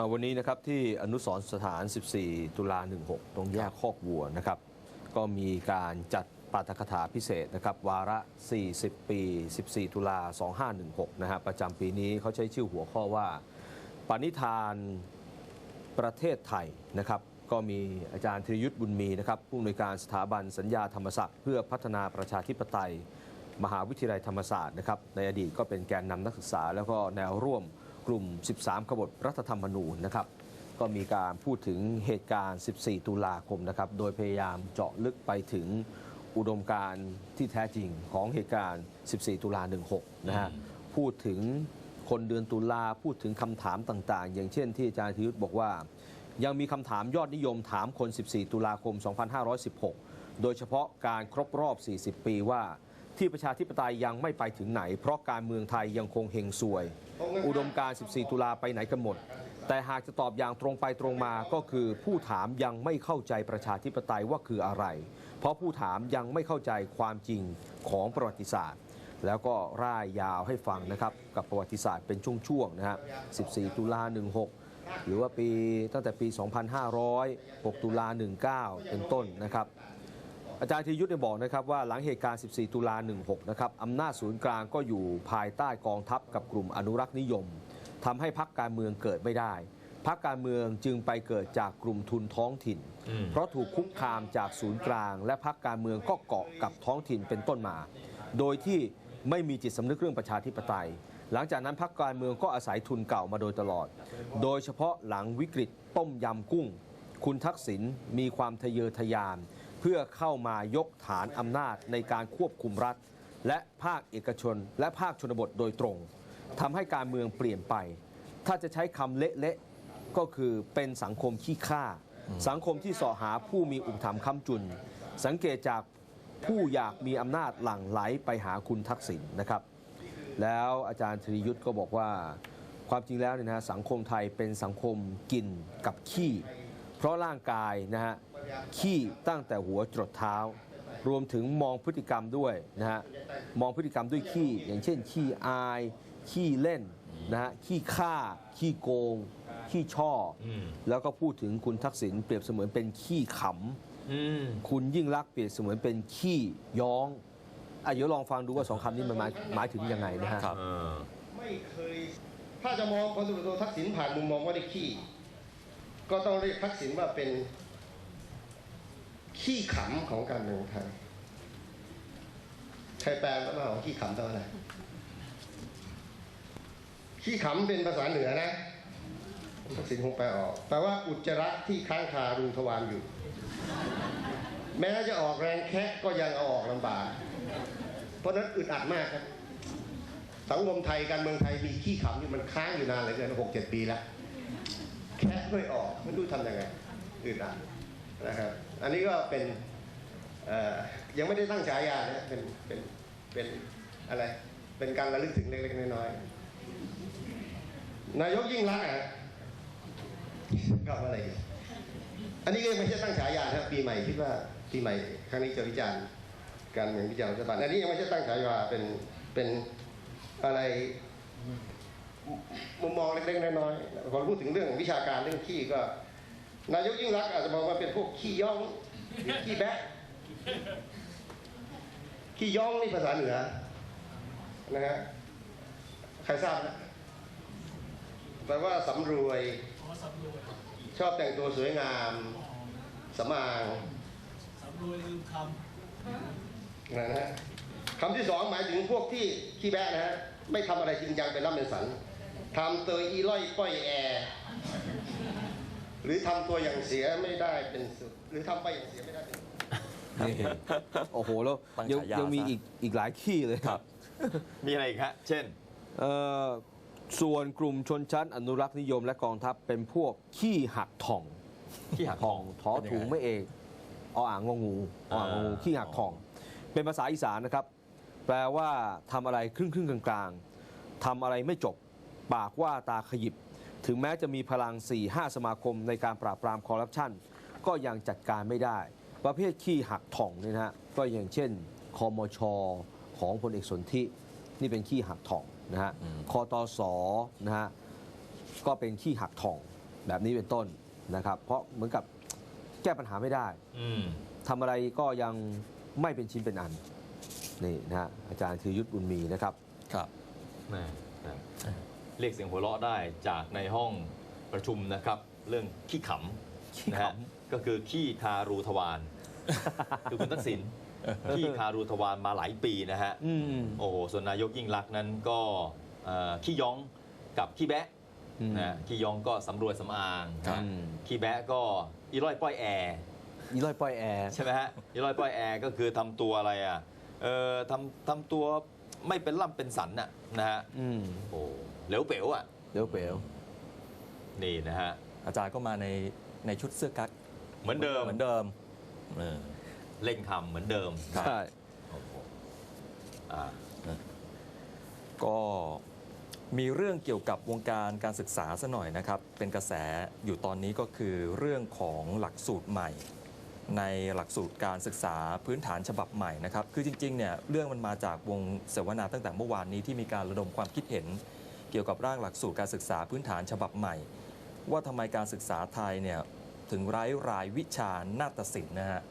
อ่าวันนี้นะครับที่อนุสรณ์สถาน 14 ตุลา 16 ตรงแยกคอกวัวนะครับ ก็มีการจัดปาฐกถาพิเศษนะครับ วาระ 40 ปี 14 ตุลา 2516 นะฮะประจำปีนี้เขาใช้ชื่อหัวข้อว่าปณิธานประเทศไทยนะครับ ก็มีอาจารย์ธีรยุทธ์บุญมีนะครับผู้อำนวยการสถาบันสัญญาธรรมศักดิ์เพื่อพัฒนาประชาธิปไตย มหาวิทยาลัยธรรมศาสตร์นะครับในอดีตก็เป็นแกนนำนักศึกษาแล้วก็แนวร่วม กลุ่ม 13 ขบฏรัฐธรรมนูญนะครับ ก็มีการพูดถึงเหตุการณ์ 14 ตุลาคมนะครับ โดยพยายามเจาะลึกไปถึงอุดมการณ์ที่แท้จริงของเหตุการณ์ 14 ตุลา 16 นะฮะ พูดถึงคนเดือนตุลา พูดถึงคำถามต่างๆ อย่างเช่นที่อาจารย์ธีรยุทธบอกว่า ยังมีคำถามยอดนิยมถามคน 14 ตุลาคม 2516 โดยเฉพาะการครบรอบ 40 ปีว่า ที่ประชาธิปไตยยังไม่ไปถึงไหน เพราะการเมืองไทยยังคงเฮงซวย อุดมการ 14 ตุลาไปไหนกันหมด แต่หากจะตอบอย่างตรงไปตรงมาก็คือผู้ถามยังไม่เข้าใจประชาธิปไตยว่าคืออะไร เพราะผู้ถามยังไม่เข้าใจความจริงของประวัติศาสตร์ แล้วก็ร่ายยาวให้ฟังนะครับ กับประวัติศาสตร์เป็นช่วงๆนะฮะ 14 ตุลา 16หรือว่าปีตั้งแต่ปี 2500 6 ตุลา 19 เป็นต้นนะครับ อาจารย์ธีรยุทธ์เนี่ยบอกนะครับว่าหลังเหตุการณ์ 14 ตุลา 16 นะครับอำนาจศูนย์กลางก็อยู่ภายใต้กองทัพกับกลุ่มอนุรักษ์นิยมทำให้พักการเมืองเกิดไม่ได้พักการเมืองจึงไปเกิดจากกลุ่มทุนท้องถิ่น เพราะถูกคุกคามจากศูนย์กลาง และพักการเมืองก็เกาะกับท้องถิ่นเป็นต้นมา โดยที่ไม่มีจิตสำนึกเรื่องประชาธิปไตย หลังจากนั้นพักการเมืองก็อาศัยทุนเก่ามาโดยตลอด โดยเฉพาะหลังวิกฤตต้มยำกุ้ง คุณทักษิณมีความทะเยอทะยาน เพื่อเข้ามายกฐานอำนาจในการควบคุมรัฐ และภาคเอกชน และภาคชนบทโดยตรงทำให้การเมืองเปลี่ยนไป ถ้าจะใช้คำเละๆก็คือเป็นสังคมขี้ข้าสังคมที่สาะหาผู้มีอุปถัมภ์ค้ำจุน สังเกตจากผู้อยากมีอำนาจหลั่งไหลไปหาคุณทักษิณนะครับ แล้วอาจารย์ธริยุทธ์ก็บอกว่าความจริงแล้วเนี่ยนะฮะสังคมไทยเป็นสังคมกินกับขี้ เพราะร่างกายนะฮะ ขี้ตั้งแต่หัวจรดเท้า รวมถึงมองพฤติกรรมด้วยนะฮะมองพฤติกรรมด้วยขี้ อย่างเช่น ขี้อาย ขี้เล่นนะฮะขี้ฆ่า ขี้โกง ขี้ช่ออแล้วก็พูดถึงคุณทักษิณเปรียบเสมือนเป็นขี้ขำอืมคุณยิ่งรักษณ์เปรียบเสมือนเป็นขี้ย้องอะเดี๋ยวลองฟังดูว่าสองคำนี้มันหมายหมายถึงยังไงนะฮะครับเออไม่เคยถ้าจะมองพลตำรวจโททักษิณผ่านมุมมองว่าได้ขี้ ก็ต้องเรียกทักษิณว่าเป็น ขี้ขำของการเมืองไทยใครแปลว่าของขี้ขำแปลว่าอะไร ขี้ขำเป็นภาษาเหนือนะทักษิณคงแปลออก แปลว่าอุจจาระที่ค้างคารุงทวารอยู่ แม้จะออกแรงแคะก็ยังเอาออกลำบาก เพราะนั้นอึดอัดมากครับ สังคมไทยการเมืองไทยมีขี้ขำอยู่มันค้างอยู่นานเหลือเกินหกเจ็ดปีแล้ว แค่ไม่ออกไม่รู้ทำยังไงอึดอัดนะครับ อันนี้ก็เป็นยังไม่ได้ตั้งฉายานะเป็นเป็นเป็นอะไร เป็นการระลึกถึงเล็กๆน้อยๆนายกยิ่งรักษณ์อะก็อะไร อันนี้ก็ยังไม่ใช่ตั้งฉายาครับปีใหม่คิดว่าปีใหม่ครั้งนี้จะวิจารณ์การเมืองวิจารณ์รัฐบาลอันนี้ยังไม่ใช่ตั้งฉายาเป็นเป็นอะไรมุมมองเล็กๆน้อยๆพอพูดถึงเรื่องวิชาการเรื่องขี้ก็ นายกยิ่งรักษณ์อาจจะมองว่าเป็นพวกขี้ย่องหรือขี้แบะขี้ย่องนี่ภาษาเหนือนะฮะใครทราบนะแปลว่าสำรวยชอบแต่งตัวสวยงามสำอางสำรวยลืมคนะฮะคำที่สองหมายถึงพวกที่ขี้แบะนะฮะไม่ทำอะไรจริงจังเป็นร่ำเป็นสันทำเตยอีล่อยป้อยแอ หรือทำตัวอย่างเสียไม่ได้เป็นสุดหรือทำไปอย่างเสียไม่ได้เป็นสุดนี่โอ้โห แล้วตั้งยังฉายายัยังมีซะ อีกอีกหลายขี้เลยครับ มีอะไรอีกฮะ เช่น เอ่อส่วนกลุ่มชนชั้นอนุรักษ์นิยมและกองทัพเป็นพวกขี้หักถ่องขี้หัก ถ่องทอเป็นยังไงถุงไม่เอกออ่างงองูออ่างงองูอ่า ขี้หักถ่อง เป็นภาษาอีสานนะครับ แปลว่าทำอะไรครึ่งครึ่งๆกลางๆทำอะไรไม่จบ ปากว่าตาขยิบ ถึงแม้จะมีพลัง 4-5 สมาคมในการปราบปรามคอร์รัปชันก็ยังจัดการไม่ได้ ประเภทขี้หักถ่องเนี่ยนะฮะก็อย่างเช่นคอมชของพลเอกสนธินี่เป็นขี้หักถ่องนะฮะอืมคอตสนะฮะก็เป็นขี้หักถ่องแบบนี้เป็นต้นนะครับ เพราะเหมือนกับแก้ปัญหาไม่ได้อืมทำอะไรก็ยังไม่เป็นชิ้นเป็นอันนี่นะฮะอาจารย์คือยุทธบุญมีนะครับ ครับแม่ครับ เรียกเสียงหัวเราะได้จากในห้องประชุมนะครับ เรื่องขี้ขขี้ำนะขำฮะก็คือขี้คารูทวารคือคุณทักษิณขี้คารูทวารมาหลายปีนะฮะอืมโอ้โหส่วนนายกยิ่งรักษณ์นั้นก็เอ่อขี้ย้องกับขี้แบะอืมนะฮะขี้ย้องก็สำรวยสำอางครับนะอืมขี้แบะก็อีร้อยป้อยแอร์อีร้อยป้อยแอร์ใช่ไหมฮะอีร้อยป้อยแอร์ก็คือทำตัวอะไรอะเออทำทำตัวไม่เป็นล่ำเป็นสันน่ะนะฮะอืมโอ้ เหลวเป๋วอะเดี๋ยวเป๋วนี่นะฮะ อาจารย์ก็มาในในชุดเสื้อกั๊กเหมือนเดิมเหมือนเดิมเออเล่นคำเหมือนเดิมครับใช่ โอ้โหอ่าก็มีเรื่องเกี่ยวกับวงการการศึกษาซะหน่อยนะครับ เป็นกระแสอยู่ตอนนี้ก็คือเรื่องของหลักสูตรใหม่ ในหลักสูตรการศึกษาพื้นฐานฉบับใหม่นะครับ คือจริงๆเนี่ยเรื่องมันมาจากวงเสวนาตั้งแต่เมื่อวานนี้ที่มีการระดมความคิดเห็น เกี่ยวกับร่างหลักสูตรการศึกษาพื้นฐานฉบับใหม่ ว่าทำไมการศึกษาไทยเนี่ยถึงไร้รายวิชานาฏศิลป์นะฮะ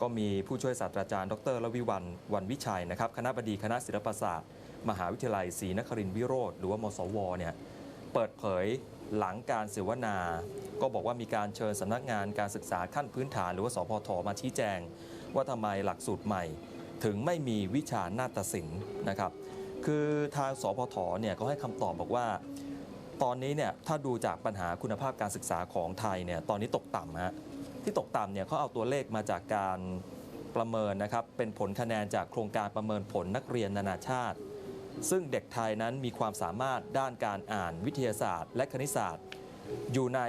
ก็มีผู้ช่วยศาสตราจารย์ ดรลวิวันวันวิชัยนะครับคณะบดีคณะศิลปศาสตร์ มหาวิทยาลัยศรีนครินทรวิโรธหรือว่ามสวเนี่ยเปิดเผยหลังการเสวนา ก็บอกว่ามีการเชิญสำนักงานการศึกษาขั้นพื้นฐาน หรือว่าสพทมาชี้แจง ว่าทำไมหลักสูตรใหม่ ถึงไม่มีวิชานาฏศิลป์นะครับ คือทางสพทเนี่ยเขาให้คำตอบบอกว่า ตอนนี้เนี่ยถ้าดูจากปัญหาคุณภาพการศึกษาของไทยเนี่ยตอนนี้ตกต่ำฮะที่ตกต่ำเนี่ยเขาเอาตัวเลขมาจากการประเมินนะครับเป็นผลคะแนนจากโครงการประเมินผลนักเรียนนานาชาติ ซึ่งเด็กไทยนั้นมีความสามารถด้านการอ่านวิทยาศาสตร์ และคณิตศาสตร์ อยู่ใน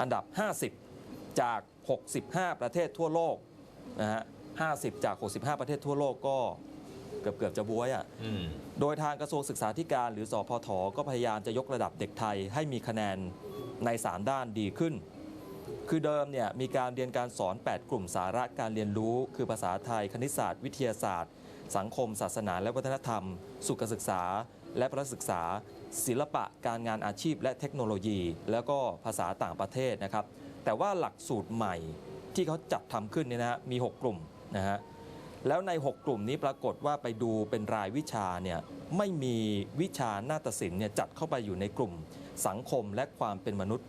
อันดับ 50 จาก 65 ประเทศทั่วโลกนะฮะ50 จาก 65 ประเทศทั่วโลกก็ เกือบเกือบๆจะบวยอะอืมโดยทางกระทรวงศึกษาธิการหรือสอพทก็พยายามจะยกระดับเด็กไทยให้มีคะแนนใน 3 ด้านดีขึ้น คือเดิมเนี่ยมีการเรียนการสอน 8 กลุ่มสาระการเรียนรู้ คือภาษาไทย คณิตศาสตร์ วิทยาศาสตร์ สังคม ศาสนา และวัฒนธรรม สุขศึกษา และประศึกษา ศิลปะ การงานอาชีพ และเทคโนโลยี แล้วก็ภาษาต่างประเทศนะครับ แต่ว่าหลักสูตรใหม่ที่เขาจัดทำขึ้นเนี่ยนะฮะมี 6 กลุ่มนะฮะ แล้วใน 6 กลุ่มนี้ปรากฏว่าไปดูเป็นรายวิชาเนี่ยไม่มีวิชานาฏศิลป์เนี่ยจัดเข้าไปอยู่ในกลุ่มสังคมและความเป็นมนุษย์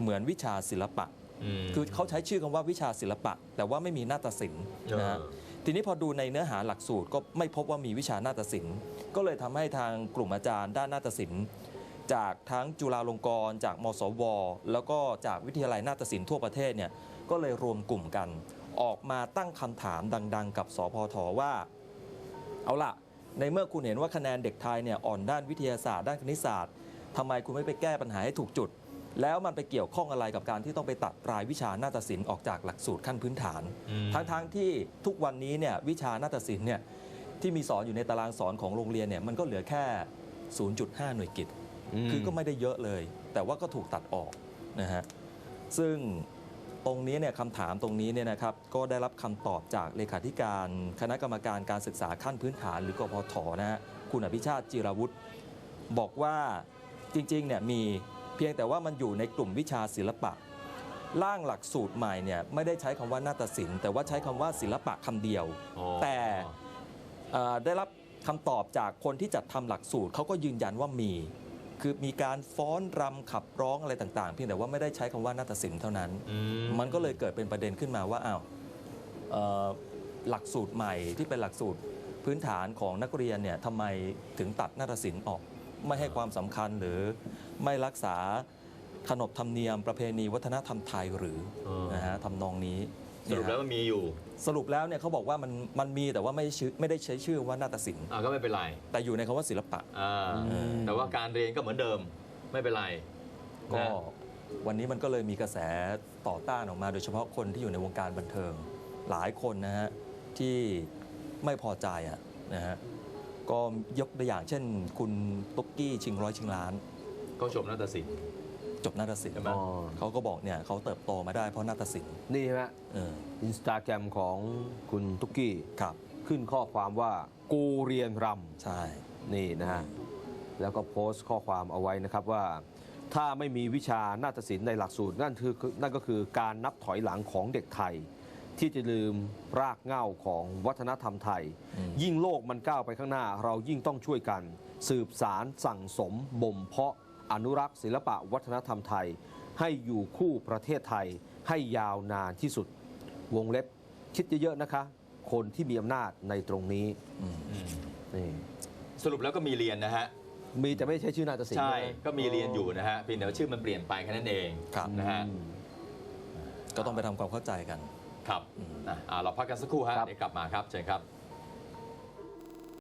เหมือนวิชาศิลปะอืมคือเขาใช้ชื่อคำว่าวิชาศิลปะ แต่ว่าไม่มีนาฏศิลป์นะฮะเออทีนี้พอดูในเนื้อหาหลักสูตรก็ไม่พบว่ามีวิชานาฏศิลป์ก็เลยทำให้ทางกลุ่มอาจารย์ด้านนาฏศิลป์จากทั้งจุฬาลงกรณ์จากมสว แล้วก็จากวิทยาลัยนาฏศิลป์ทั่วประเทศเนี่ยก็เลยรวมกลุ่มกัน ออกมาตั้งคำถามดัง ๆ กับสพทว่า เอาล่ะ ในเมื่อคุณเห็นว่าคะแนนเด็กไทยเนี่ยอ่อนด้านวิทยาศาสตร์ด้านคณิตศาสตร์ทำไมคุณไม่ไปแก้ปัญหาให้ถูกจุด แล้วมันไปเกี่ยวข้องอะไรกับการที่ต้องไปตัดรายวิชานาฏศิลป์ออกจากหลักสูตรขั้นพื้นฐานอืมทั้งๆที่ทุกวันนี้เนี่ยวิชานาฏศิลป์เนี่ยที่มีสอนอยู่ในตารางสอนของโรงเรียนเนี่ยมันก็เหลือแค่ 0.5 หน่วยกิต คือก็ไม่ได้เยอะเลย แต่ว่าก็ถูกตัดออกนะฮะซึ่ง ตรงนี้เนี่ยคำถามตรงนี้เนี่ยนะครับก็ได้รับคำตอบจากเลขาธิการคณะกรรมการการศึกษาขั้นพื้นฐาน หรือกพทนะฮะคุณอภิชาติจิราวุฒิบอกว่าจริงๆเนี่ยมีเพียงแต่ว่ามันอยู่ในกลุ่มวิชาศิลปะ ร่างหลักสูตรใหม่เนี่ยไม่ได้ใช้คำว่านาฏศิลป์แต่ว่าใช้คำว่าศิลปะคำเดียวอ๋อแต่เอ่อได้รับคำตอบจากคนที่จัดทำหลักสูตรเขาก็ยืนยันว่ามี คือมีการฟ้อนรำขับร้องอะไรต่างๆ เพียงแต่ว่าไม่ได้ใช้คำว่านาฏศิลป์เท่านั้น อืมันก็เลยเกิดเป็นประเด็นขึ้นมาว่าอ้าวเอ่อหลักสูตรใหม่ที่เป็นหลักสูตรพื้นฐานของนักเรียนเนี่ยทำไมถึงตัดนาฏศิลป์ออก ไม่ให้ความสำคัญหรือไม่รักษาขนบธรรมเนียมประเพณีวัฒนธรรมไทยหรือเออนะฮะทำนองนี้ สรุปแล้วเนี่ยฮะมันมีอยู่สรุปแล้วเนี่ยเขาบอกว่ามันมันมีแต่ว่าไม่ได้ชื่อไม่ได้ใช้ชื่อว่านาฏศิลป์ อ่าก็ไม่เป็นไรแต่อยู่ในคำว่าศิลปะ อ่าอืมแต่ว่าการเรียนก็เหมือนเดิมไม่เป็นไรก็นะ วันนี้มันก็เลยมีกระแสต่อต้านออกมา โดยเฉพาะคนที่อยู่ในวงการบันเทิงหลายคนนะฮะที่ไม่พอใจอะนะฮะก็ยกตัวอย่างเช่น คุณตุ๊กกี้ชิงร้อยชิงล้าน ก็ชมนาฏศิลป์ จบนาฏศิลป์ใช่ไหมอ๋อ เขาก็บอกเนี่ยเขาเติบโตมาได้เพราะนาฏศิลป์นี่ใช่ไหมเอออินสตาแกรมของคุณตุ๊กกี้ ครับขึ้นข้อความว่ากูเรียนรใช่ำนี่นะฮะ แล้วก็โพสต์ข้อความเอาไว้นะครับว่า ถ้าไม่มีวิชานาฏศิลป์ในหลักสูตร นั่นคือนั่นก็คือการนับถอยหลังของเด็กไทย ที่จะลืมรากเหง้าของวัฒนธรรมไทย อืม ยิ่งโลกมันก้าวไปข้างหน้า เรายิ่งต้องช่วยกัน สืบสารสั่งสมบ่มเพาะ อนุรักษ์ศิลปะวัฒนธรรมไทย ให้อยู่คู่ประเทศไทยให้ยาวนานที่สุด วงเล็บคิดเยอะๆนะคะ คนที่มีอำนาจในตรงนี้อืมนี่สรุปแล้วก็มีเรียนนะฮะ มีแต่ไม่ใช่ชื่อนาฏศิลป์ใช่ไหก็มีเรียนอยู่นะฮะเพียงแต่ว่าชื่อมันเปลี่ยนไปแค่นั้นเองครับนะฮะอืมก็ต้องไปทำความเข้าใจกันครับอืมอะอะเราพักกันสักครู่ฮะครับเดี๋ยวกลับมาครับเชิญครับ